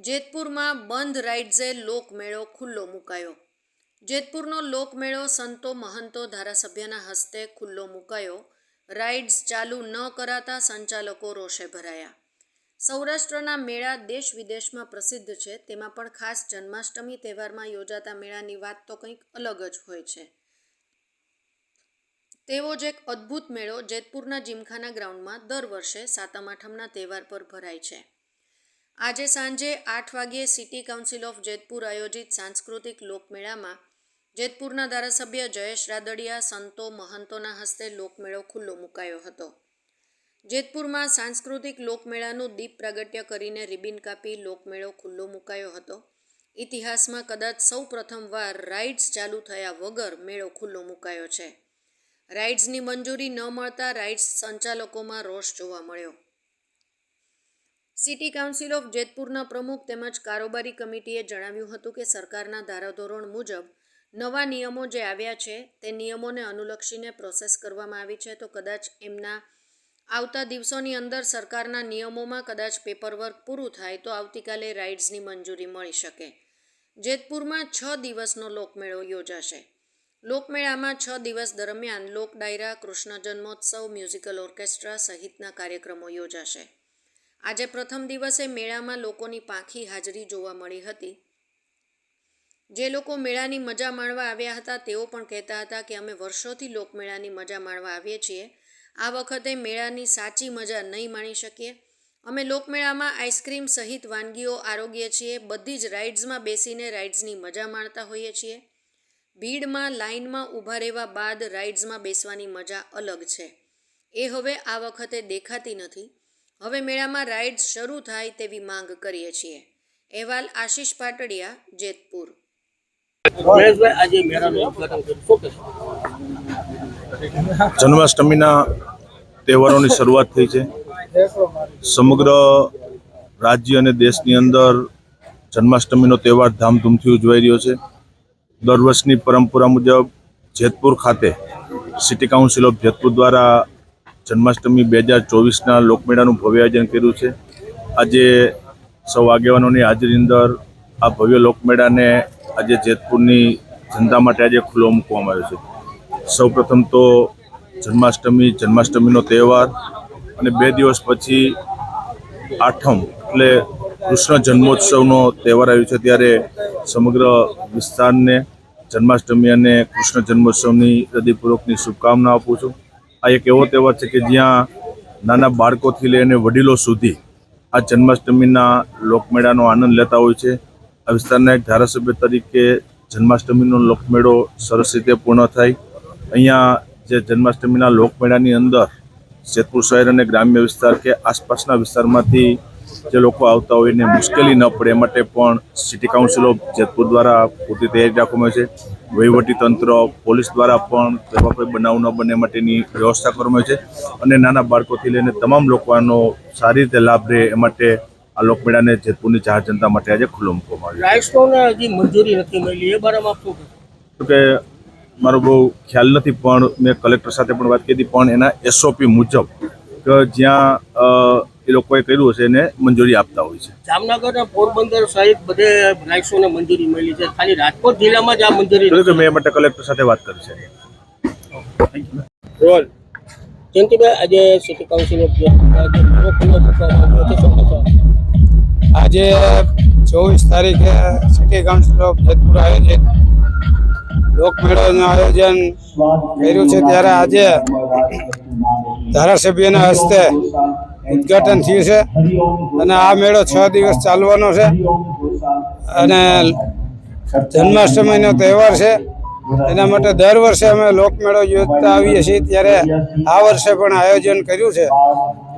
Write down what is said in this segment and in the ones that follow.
જેતપુરમાં બંધ રાઇડ્સે લોકમેળો ખુલ્લો મુકાયો. જેતપુરનો લોકમેળો સંતો મહંતો ધારાસભ્યના હસ્તે ખુલ્લો મુકાયો. રાઇડ્સ ચાલુ ન કરાતા સંચાલકો રોષે ભરાયા. સૌરાષ્ટ્રના મેળા દેશ વિદેશમાં પ્રસિદ્ધ છે. તેમાં પણ ખાસ જન્માષ્ટમી તહેવારમાં યોજાતા મેળાની વાત તો કંઈક અલગ જ હોય છે. તેવો જ એક અદ્ભુત મેળો જેતપુરના જીમખાના ગ્રાઉન્ડમાં દર વર્ષે સાતમ આઠમના તહેવાર પર ભરાય છે. આજે સાંજે આઠ વાગ્યે સિટી કાઉન્સિલ ઓફ જેતપુર આયોજિત સાંસ્કૃતિક લોકમેળામાં જેતપુરના ધારાસભ્ય જયેશ રાદડિયા, સંતો મહંતોના હસ્તે લોકમેળો ખુલ્લો મુકાયો હતો. જેતપુરમાં સાંસ્કૃતિક લોકમેળાનું દીપ પ્રાગટ્ય કરીને રિબિન કાપી લોકમેળો ખુલ્લો મુકાયો હતો. ઇતિહાસમાં કદાચ સૌ પ્રથમવાર રાઇડ્સ ચાલુ થયા વગર મેળો ખુલ્લો મુકાયો છે. રાઇડ્સની મંજૂરી ન મળતા રાઇડ્સ સંચાલકોમાં રોષ જોવા મળ્યો. સિટી કાઉન્સિલ ઓફ જેતપુરના પ્રમુખ તેમજ કારોબારી કમિટીએ જણાવ્યું હતું કે સરકારના ધારાધોરણ મુજબ નવા નિયમો જે આવ્યા છે, તે નિયમોને અનુલક્ષીને પ્રોસેસ કરવામાં આવી છે. તો કદાચ એમના આવતા દિવસોની અંદર સરકારના નિયમોમાં કદાચ પેપરવર્ક પૂરું થાય, તો આવતીકાલે રાઇડ્સની મંજૂરી મળી શકે. જેતપુરમાં છ દિવસનો લોકમેળો યોજાશે. લોકમેળામાં છ દિવસ દરમિયાન લોક ડાયરા કૃષ્ણ જન્મોત્સવ, મ્યુઝિકલ ઓર્કેસ્ટ્રા સહિતના કાર્યક્રમો યોજાશે. આજે પ્રથમ દિવસે મેળામાં લોકોની પાંખી હાજરી જોવા મળી હતી. જે લોકો મેળાની મજા માણવા આવ્યા હતા, તેઓ પણ કહેતા હતા કે અમે વર્ષોથી લોકમેળાની મજા માણવા આવીએ છીએ. આ વખતે મેળાની સાચી મજા નહીં માણી શકીએ. અમે લોકમેળામાં આઈસ્ક્રીમ સહિત વાનગીઓ આરોગીએ છીએ, બધી જ રાઇડ્સમાં બેસીને રાઇડ્સની મજા માણતા હોઈએ છીએ. ભીડમાં લાઇનમાં ઊભા રહેવા બાદ રાઇડ્સમાં બેસવાની મજા અલગ છે. એ હવે આ વખતે દેખાતી નથી. હવે મેળામાં રાઇડ્સ શરૂ થાય તેવી માંગ કરીએ છીએ. અહેવાલ આશીષ પાટડિયા જેતપુર. જન્માષ્ટમીના તહેવારોની શરૂઆત થઈ છે. સમગ્ર રાજ્ય અને દેશની અંદર જન્માષ્ટમીનો તહેવાર ધામધૂમથી ઉજવાઈ રહ્યો છે. દર વર્ષની પરંપરા મુજબ જેતપુર ખાતે સિટી કાઉન્સિલ ઓફ જેતપુર દ્વારા જન્માષ્ટમી બે હજાર ચોવીસના લોકમેળાનું ભવ્ય આયોજન કર્યું છે. આજે સૌ આગેવાનોની હાજરી અંદર આ ભવ્ય લોકમેળાને આજે જેતપુરની જનતા માટે આજે ખુલ્લો મૂકવામાં આવ્યો છે. સૌપ્રથમ તો જન્માષ્ટમી, જન્માષ્ટમીનો તહેવાર અને બે દિવસ પછી આઠમ એટલે કૃષ્ણ જન્મોત્સવનો તહેવાર આવ્યો છે. ત્યારે સમગ્ર વિસ્તારને જન્માષ્ટમી અને કૃષ્ણ જન્મોત્સવની હૃદયપૂર્વકની શુભકામના આપું છું. આ એક એવો તહેવાર છે કે જ્યાં નાના બાળકોથી લઈને વડીલો સુધી આ જન્માષ્ટમીના લોકમેળાનો આનંદ લેતા હોય છે. આ વિસ્તારના એક ધારાસભ્ય તરીકે જન્માષ્ટમીનો લોકમેળો સરસ રીતે પૂર્ણ થાય. અહીંયા જે જન્માષ્ટમીના લોકમેળાની અંદર જેતપુર શહેર અને ગ્રામ્ય વિસ્તાર કે આસપાસના વિસ્તારમાંથી જે લોકો આવતા હોય એને મુશ્કેલી ન પડે, એ માટે પણ સિટી કાઉન્સિલ ઓફ જેતપુર દ્વારા પૂરતી તૈયારી રાખવામાં આવી છે. તંત્ર પોલીસ દ્વારા પણ એવા કોઈ બનાવ ન બને માટેની વ્યવસ્થા કરવામાં છે અને નાના બાળકોથી લઈને તમામ લોકો આનો સારી રીતે લાભ રહે એ માટે આ લોકમેળાને જેતપુરની જાહેર જનતા માટે આજે ખુલ્લો મૂકવામાં આવ્યો હજી મંજૂરી નથી મળી. એ બારામાં કે મારો બહુ ખ્યાલ નથી પણ મેં કલેક્ટર સાથે પણ વાત કરી હતી પણ એના એસઓપી મુજબ કે જ્યાં એ લોકોએ કર્યું હશે એને મંજૂરી આપતા હોય છે. જામનગર અને પોરબંદર સહિત બધે રાઇટ્સોને મંજૂરી મળી છે. ખાલી રાજકોટ જિલ્લામાં જ આ મંજૂરી મેં માટે કલેક્ટર સાથે વાત કરી છે. જયંતિભાઈ આજે સિટી કાઉન્સિલ આજે ચોવીસ તારીખે સિટી કાઉન્સિલ ઓફ જેતપુર આયોજિત લોકમેળાનું આયોજન કર્યું છે. ત્યારે આજે ધારાસભ્યના હસ્તે ઉદ્ઘાટન થયું છે. અને આ મેળો છ દિવસ ચાલવાનો છે. અને જન્માષ્ટમીનો તહેવાર છે. એના માટે દર વર્ષે અમે લોકમેળો યોજતા આવીએ છીએ. ત્યારે આ વર્ષે પણ આયોજન કર્યું છે.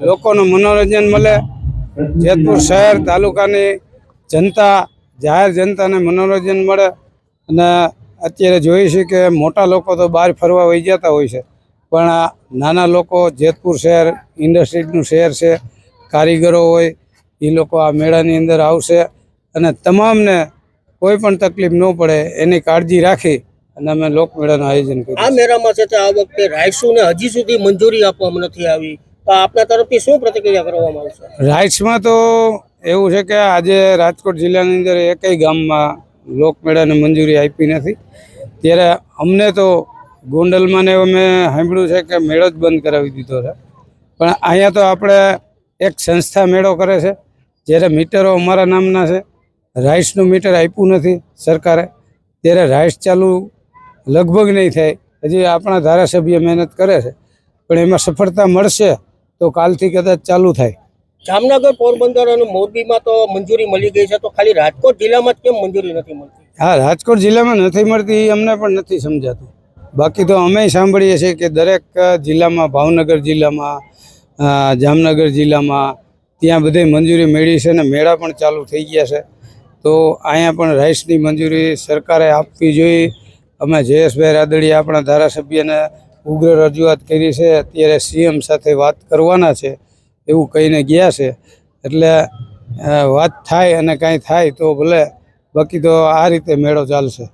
લોકોનું મનોરંજન મળે. જેતપુર શહેર તાલુકાની જનતા, જાહેર જનતાને મનોરંજન મળે. અને અત્યારે જોઈએ છીએ કે મોટા લોકો તો બહાર ફરવા વહી જતા હોય છે. પણ આ નાના લોકો જેતપુર શહેર ઇન્ડસ્ટ્રીનું શહેર છે કારીગરો હોય એ લોકો આ મેળાની અંદર આવશે અને તમામને કોઈ પણ તકલીફ ન પડે એની કાળજી રાખી અને અમે લોકમેળાનું આયોજન કર્યું આ મેળામાં છે તે આ વખતે રાઇટ્સોને હજી સુધી મંજૂરી આપવામાં નથી આવી. તો આપના તરફથી શું પ્રતિક્રિયા કરવામાં આવશે? રાઇટ્સમાં તો એવું છે કે આજે રાજકોટ જિલ્લાની અંદર એકેય ગામમાં લોકમેળાને મંજૂરી આપી નથી. ત્યારે અમને તો ગોંડલમાં ને અમે સાંભળ્યું છે કે મેળો જ બંધ કરાવી દીધો છે. પણ અહીંયા તો આપણે એક સંસ્થા મેળો કરે છે જ્યારે મીટરો અમારા નામના છે. રાઈસનું મીટર આપ્યું નથી સરકારે. ત્યારે રાઈસ ચાલુ લગભગ નહીં થાય. હજી આપણા ધારાસભ્ય મહેનત કરે છે. પણ એમાં સફળતા મળશે તો કાલથી કદાચ ચાલુ થાય. જામનગર પોરબંદર અને મોરબીમાં તો મંજૂરી મળી ગઈ છે તો ખાલી રાજકોટ જિલ્લામાં જ કેમ મંજૂરી નથી મળતી? હા રાજકોટ જિલ્લામાં નથી મળતી એ અમને પણ નથી સમજાતું. બાકી તો અમે સાંભળીએ છીએ કે દરેક જિલ્લામાં, ભાવનગર જિલ્લામાં જામનગર જિલ્લામાં ત્યાં બધે મંજૂરી મેળવી છે અને મેળા પણ ચાલુ થઈ ગયા છે. તો અહીંયા પણ રાઈસની મંજૂરી સરકારે આપવી જોઈએ. અમે જયેશભાઈ રાદડીએ આપણા ધારાસભ્યને ઉગ્ર રજૂઆત કરી છે. અત્યારે સીએમ સાથે વાત કરવાના છે. એવું કહીને ગયા છે. એટલે વાત થાય અને કાંઈ થાય તો ભલે. બાકી તો આ રીતે મેળો ચાલશે.